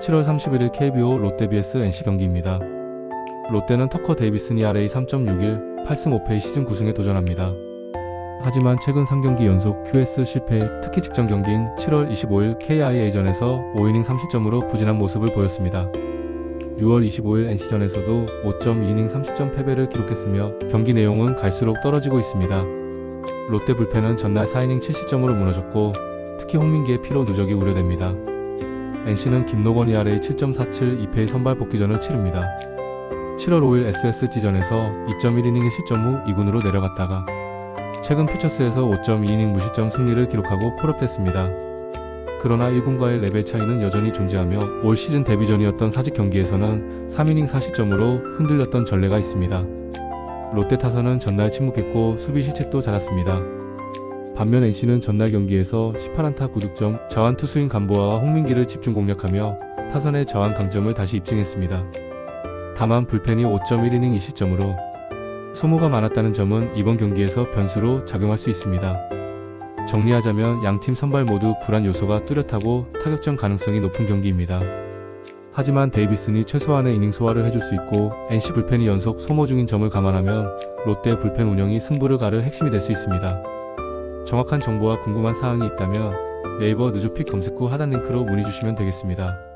7월 31일 KBO 롯데 vs NC 경기입니다. 롯데는 터커 데이비슨이 RA 3.61, 8승 5패의 시즌 9승에 도전합니다. 하지만 최근 3경기 연속 QS 실패, 특히 직전 경기인 7월 25일 KIA전에서 5이닝 3실점으로 부진한 모습을 보였습니다. 6월 25일 NC전에서도 5.2이닝 30점 패배를 기록했으며 경기 내용은 갈수록 떨어지고 있습니다. 롯데 불펜은 전날 4이닝 7실점으로 무너졌고 특히 홍민기의 피로 누적이 우려됩니다. NC는 김노건 ERA 7.47 2패의 선발 복귀전을 치릅니다. 7월 5일 SSG전에서 2.1이닝의 실점 후 2군으로 내려갔다가 최근 퓨처스에서 5.2이닝 무실점 승리를 기록하고 폴업됐습니다. 그러나 1군과의 레벨 차이는 여전히 존재하며 올 시즌 데뷔전이었던 사직 경기에서는 3이닝 4실점으로 흔들렸던 전례가 있습니다. 롯데 타선은 전날 침묵했고 수비 실책도 잦았습니다. 반면 NC는 전날 경기에서 18안타 9득점, 자완 투수인 간보아와 홍민기를 집중 공략하며 타선의 저항 강점을 다시 입증했습니다. 다만 불펜이 5.1이닝 2실점으로 소모가 많았다는 점은 이번 경기에서 변수로 작용할 수 있습니다. 정리하자면 양팀 선발 모두 불안 요소가 뚜렷하고 타격전 가능성이 높은 경기입니다. 하지만 데이비슨이 최소한의 이닝 소화를 해줄 수 있고 NC 불펜이 연속 소모 중인 점을 감안하면 롯데 불펜 운영이 승부를 가를 핵심이 될 수 있습니다. 정확한 정보와 궁금한 사항이 있다면 네이버 누주픽 검색 후 하단 링크로 문의 주시면 되겠습니다.